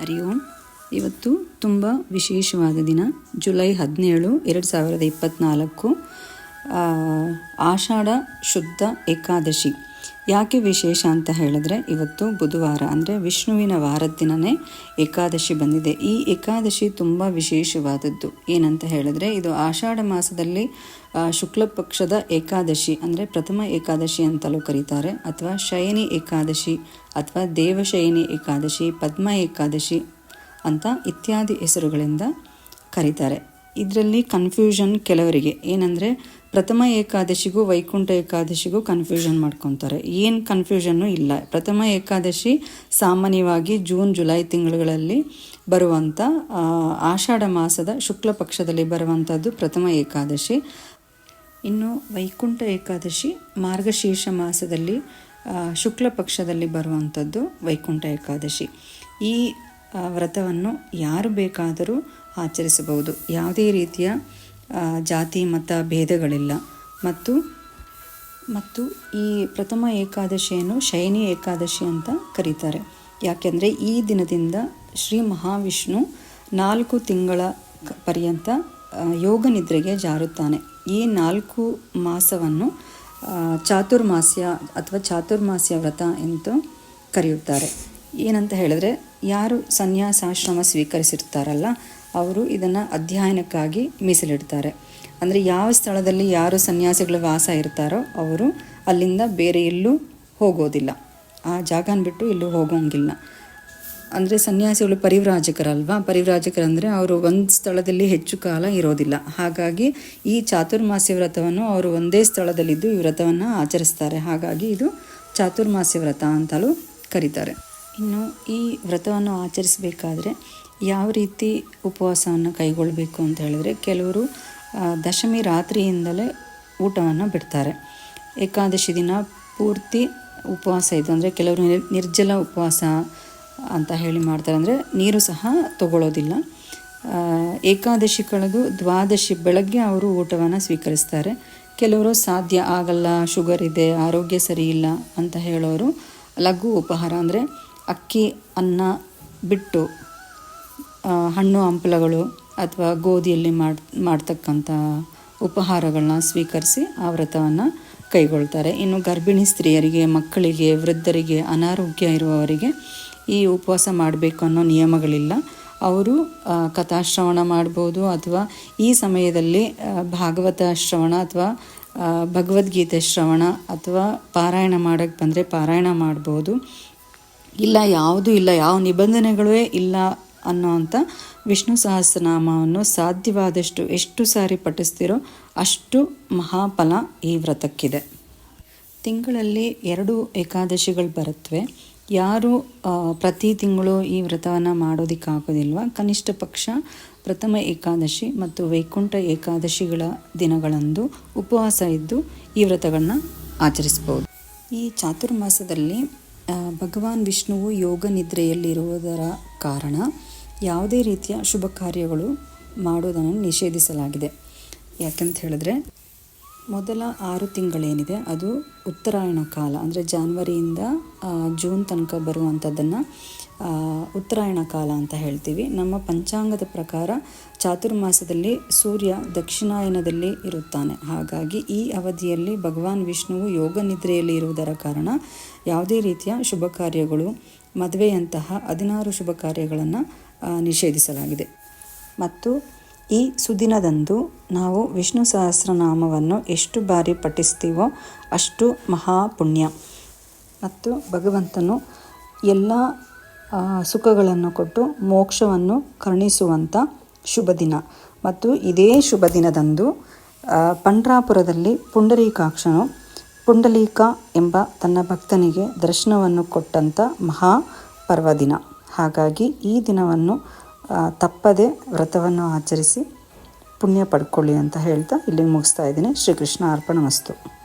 ಹರಿ ಓಂ ಇವತ್ತು ತುಂಬ ವಿಶೇಷವಾದ ದಿನ. ಜುಲೈ ಹದಿನೇಳು ಎರಡು ಸಾವಿರದ ಇಪ್ಪತ್ತ್ನಾಲ್ಕು ಆಷಾಢ ಶುದ್ಧ ಏಕಾದಶಿ. ಯಾಕೆ ವಿಶೇಷ ಅಂತ ಹೇಳಿದ್ರೆ ಇವತ್ತು ಬುಧವಾರ, ಅಂದರೆ ವಿಷ್ಣುವಿನ ವಾರದ ದಿನನೇ ಏಕಾದಶಿ ಬಂದಿದೆ. ಈ ಏಕಾದಶಿ ತುಂಬ ವಿಶೇಷವಾದದ್ದು. ಏನಂತ ಹೇಳಿದ್ರೆ ಇದು ಆಷಾಢ ಮಾಸದಲ್ಲಿ ಶುಕ್ಲ ಪಕ್ಷದ ಏಕಾದಶಿ, ಅಂದರೆ ಪ್ರಥಮ ಏಕಾದಶಿ ಅಂತಲೂ ಕರೀತಾರೆ. ಅಥವಾ ಶಯನಿ ಏಕಾದಶಿ, ಅಥವಾ ದೇವಶಯನಿ ಏಕಾದಶಿ, ಪದ್ಮ ಏಕಾದಶಿ ಅಂತ ಇತ್ಯಾದಿ ಹೆಸರುಗಳಿಂದ ಕರೀತಾರೆ. ಇದರಲ್ಲಿ ಕನ್ಫ್ಯೂಷನ್ ಕೆಲವರಿಗೆ. ಏನಂದರೆ, ಪ್ರಥಮ ಏಕಾದಶಿಗೂ ವೈಕುಂಠ ಏಕಾದಶಿಗೂ ಕನ್ಫ್ಯೂಷನ್ ಮಾಡ್ಕೊತಾರೆ. ಏನು ಕನ್ಫ್ಯೂಷನ್ನು ಇಲ್ಲ. ಪ್ರಥಮ ಏಕಾದಶಿ ಸಾಮಾನ್ಯವಾಗಿ ಜೂನ್ ಜುಲೈ ತಿಂಗಳುಗಳಲ್ಲಿ ಬರುವಂಥ ಆಷಾಢ ಮಾಸದ ಶುಕ್ಲ ಪಕ್ಷದಲ್ಲಿ ಬರುವಂಥದ್ದು ಪ್ರಥಮ ಏಕಾದಶಿ. ಇನ್ನು ವೈಕುಂಠ ಏಕಾದಶಿ ಮಾರ್ಗಶೀರ್ಷ ಮಾಸದಲ್ಲಿ ಶುಕ್ಲ ಪಕ್ಷದಲ್ಲಿ ಬರುವಂಥದ್ದು ವೈಕುಂಠ ಏಕಾದಶಿ. ಈ ವ್ರತವನ್ನು ಯಾರು ಬೇಕಾದರೂ ಆಚರಿಸಬಹುದು. ಯಾವುದೇ ರೀತಿಯ ಜಾತಿ, ಮತ ಭೇದಗಳಿಲ್ಲ. ಮತ್ತು ಮತ್ತು ಈ ಪ್ರಥಮ ಏಕಾದಶಿಯನ್ನು ಶೈನಿ ಏಕಾದಶಿ ಅಂತ ಕರೀತಾರೆ. ಯಾಕೆಂದರೆ ಈ ದಿನದಿಂದ ಶ್ರೀ ಮಹಾವಿಷ್ಣು ನಾಲ್ಕು ತಿಂಗಳ ಪರ್ಯಂತ ಯೋಗ ನಿದ್ರೆಗೆ ಜಾರುತ್ತಾನೆ. ಈ ನಾಲ್ಕು ಮಾಸವನ್ನು ಚಾತುರ್ಮಾಸ್ಯ ಅಥವಾ ಚಾತುರ್ಮಾಸ್ಯ ವ್ರತ ಎಂದು ಕರೆಯುತ್ತಾರೆ. ಏನಂತ ಹೇಳಿದ್ರೆ, ಯಾರು ಸನ್ಯಾಸಾಶ್ರಮ ಸ್ವೀಕರಿಸಿರ್ತಾರಲ್ಲ, ಅವರು ಇದನ್ನು ಅಧ್ಯಯನಕ್ಕಾಗಿ ಮೀಸಲಿಡ್ತಾರೆ. ಅಂದರೆ ಯಾವ ಸ್ಥಳದಲ್ಲಿ ಯಾರು ಸನ್ಯಾಸಿಗಳ ವಾಸ ಇರ್ತಾರೋ, ಅವರು ಅಲ್ಲಿಂದ ಬೇರೆ ಎಲ್ಲೂ ಹೋಗೋದಿಲ್ಲ. ಆ ಜಾಗನ ಬಿಟ್ಟು ಎಲ್ಲೂ ಹೋಗೋಂಗಿಲ್ಲ. ಅಂದರೆ ಸನ್ಯಾಸಿಗಳು ಪರಿವ್ರಾಜಕರಲ್ವಾ? ಪರಿವ್ರಾಜಕರಂದರೆ ಅವರು ಒಂದು ಸ್ಥಳದಲ್ಲಿ ಹೆಚ್ಚು ಕಾಲ ಇರೋದಿಲ್ಲ. ಹಾಗಾಗಿ ಈ ಚಾತುರ್ಮಾಸ್ಯ ವ್ರತವನ್ನು ಅವರು ಒಂದೇ ಸ್ಥಳದಲ್ಲಿದ್ದು ಈ ವ್ರತವನ್ನು ಆಚರಿಸ್ತಾರೆ. ಹಾಗಾಗಿ ಇದು ಚಾತುರ್ಮಾಸ್ಯ ವ್ರತ ಅಂತಲೂ ಕರೀತಾರೆ. ಇನ್ನು ಈ ವ್ರತವನ್ನು ಆಚರಿಸಬೇಕಾದ್ರೆ ಯಾವ ರೀತಿ ಉಪವಾಸವನ್ನು ಕೈಗೊಳ್ಳಬೇಕು ಅಂತ ಹೇಳಿದ್ರೆ ಕೆಲವರು ದಶಮಿ ರಾತ್ರಿಯಿಂದಲೇ ಊಟವನ್ನು ಬಿಡ್ತಾರೆ. ಏಕಾದಶಿ ದಿನ ಪೂರ್ತಿ ಉಪವಾಸ ಇದು ಅಂದರೆ ಕೆಲವರು ನಿರ್ಜಲ ಉಪವಾಸ ಅಂತ ಹೇಳಿ ಮಾಡ್ತಾರೆ ಅಂದರೆ ನೀರು ಸಹ ತಗೊಳ್ಳೋದಿಲ್ಲ. ಏಕಾದಶಿ ಕಳೆದು ದ್ವಾದಶಿ ಬೆಳಗ್ಗೆ ಅವರು ಊಟವನ್ನು ಸ್ವೀಕರಿಸ್ತಾರೆ. ಕೆಲವರು ಸಾಧ್ಯ ಆಗಲ್ಲ, ಶುಗರ್ ಇದೆ, ಆರೋಗ್ಯ ಸರಿ ಇಲ್ಲ ಅಂತ ಹೇಳೋರು ಲಘು ಉಪಹಾರ ಅಂದರೆ ಅಕ್ಕಿ, ಅನ್ನ ಬಿಟ್ಟು ಹಣ್ಣು, ಹಂಪಲಗಳು ಅಥವಾ ಗೋಧಿಯಲ್ಲಿ ಮಾಡಿ ಮಾಡ್ತಕ್ಕಂಥ ಉಪಹಾರಗಳನ್ನ ಸ್ವೀಕರಿಸಿ ಆ ವ್ರತವನ್ನು ಕೈಗೊಳ್ತಾರೆ. ಇನ್ನು ಗರ್ಭಿಣಿ ಸ್ತ್ರೀಯರಿಗೆ, ಮಕ್ಕಳಿಗೆ, ವೃದ್ಧರಿಗೆ, ಅನಾರೋಗ್ಯ ಇರುವವರಿಗೆ ಈ ಉಪವಾಸ ಮಾಡಬೇಕು ಅನ್ನೋ ನಿಯಮಗಳಿಲ್ಲ. ಅವರು ಕಥಾಶ್ರವಣ ಮಾಡ್ಬೋದು ಅಥವಾ ಈ ಸಮಯದಲ್ಲಿ ಭಾಗವತ ಶ್ರವಣ ಅಥವಾ ಭಗವದ್ಗೀತೆ ಶ್ರವಣ ಅಥವಾ ಪಾರಾಯಣ ಮಾಡೋಕ್ಕೆ ಬಂದರೆ ಪಾರಾಯಣ ಮಾಡ್ಬೋದು. ಇಲ್ಲ, ಯಾವುದೂ ಇಲ್ಲ, ಯಾವ ನಿಬಂಧನೆಗಳೇ ಇಲ್ಲ ಅನ್ನೋವಂಥ ವಿಷ್ಣು ಸಹಸ್ರನಾಮವನ್ನು ಸಾಧ್ಯವಾದಷ್ಟು ಎಷ್ಟು ಸಾರಿ ಪಠಿಸ್ತಿರೋ ಅಷ್ಟು ಮಹಾಫಲ ಈ ವ್ರತಕ್ಕಿದೆ. ತಿಂಗಳಲ್ಲಿ ಎರಡು ಏಕಾದಶಿಗಳು ಬರುತ್ತವೆ ಯಾರು ಪ್ರತಿ ತಿಂಗಳು ಈ ವ್ರತವನ್ನು ಮಾಡೋದಕ್ಕಾಗೋದಿಲ್ವ? ಕನಿಷ್ಠ ಪಕ್ಷ ಪ್ರಥಮ ಏಕಾದಶಿ ಮತ್ತು ವೈಕುಂಠ ಏಕಾದಶಿಗಳ ದಿನಗಳಂದು ಉಪವಾಸ ಇದ್ದು ಈ ವ್ರತಗಳನ್ನ ಆಚರಿಸ್ಬೋದು ಈ ಚಾತುರ್ಮಾಸದಲ್ಲಿ ಭಗವಾನ್ ವಿಷ್ಣುವು ಯೋಗ ನಿದ್ರೆಯಲ್ಲಿರುವುದರ ಕಾರಣ ಯಾವುದೇ ರೀತಿಯ ಶುಭ ಕಾರ್ಯಗಳು ಮಾಡುವುದನ್ನು ನಿಷೇಧಿಸಲಾಗಿದೆ. ಯಾಕಂತ ಹೇಳಿದ್ರೆ ಮೊದಲ ಆರು ತಿಂಗಳೇನಿದೆ, ಅದು ಉತ್ತರಾಯಣ ಕಾಲ. ಅಂದರೆ ಜಾನ್ವರಿಯಿಂದ ಜೂನ್ ತನಕ ಬರುವಂಥದ್ದನ್ನು ಉತ್ತರಾಯಣ ಕಾಲ ಅಂತ ಹೇಳ್ತೀವಿ. ನಮ್ಮ ಪಂಚಾಂಗದ ಪ್ರಕಾರ ಚಾತುರ್ಮಾಸದಲ್ಲಿ ಸೂರ್ಯ ದಕ್ಷಿಣಾಯನದಲ್ಲಿ ಇರುತ್ತಾನೆ. ಹಾಗಾಗಿ ಈ ಅವಧಿಯಲ್ಲಿ ಭಗವಾನ್ ವಿಷ್ಣುವು ಯೋಗ ನಿದ್ರೆಯಲ್ಲಿ ಇರುವುದರ ಕಾರಣ ಯಾವುದೇ ರೀತಿಯ ಶುಭ ಕಾರ್ಯಗಳು, ಮದುವೆಯಂತಹ ಹದಿನಾರು ಶುಭ ಕಾರ್ಯಗಳನ್ನು ನಿಷೇಧಿಸಲಾಗಿದೆ. ಮತ್ತು ಈ ಸುದಿನದಂದು ನಾವು ವಿಷ್ಣು ಸಹಸ್ರನಾಮವನ್ನು ಎಷ್ಟು ಬಾರಿ ಪಠಿಸ್ತೀವೋ ಅಷ್ಟು ಮಹಾಪುಣ್ಯ. ಮತ್ತು ಭಗವಂತನು ಎಲ್ಲ ಸುಖಗಳನ್ನು ಕೊಟ್ಟು ಮೋಕ್ಷವನ್ನು ಕರುಣಿಸುವಂಥ ಶುಭ ದಿನ ಮತ್ತು ಇದೇ ಶುಭ ದಿನದಂದು ಪಂಡ್ರಾಪುರದಲ್ಲಿ ಪುಂಡರೀಕಾಕ್ಷನು, ಪುಂಡಲೀಕ ಎಂಬ ತನ್ನ ಭಕ್ತನಿಗೆ ದರ್ಶನವನ್ನು ಕೊಟ್ಟಂಥ ಮಹಾ ಪರ್ವದಿನ ಹಾಗಾಗಿ ಈ ದಿನವನ್ನು ತಪ್ಪದೆ ವ್ರತವನ್ನು ಆಚರಿಸಿ ಪುಣ್ಯ ಪಡ್ಕೊಳ್ಳಿ ಅಂತ ಹೇಳ್ತಾ ಇಲ್ಲಿಗೆ ಮುಗಿಸ್ತಾ ಇದ್ದೀನಿ. ಶ್ರೀಕೃಷ್ಣ ಅರ್ಪಣ ಮಸ್ತು.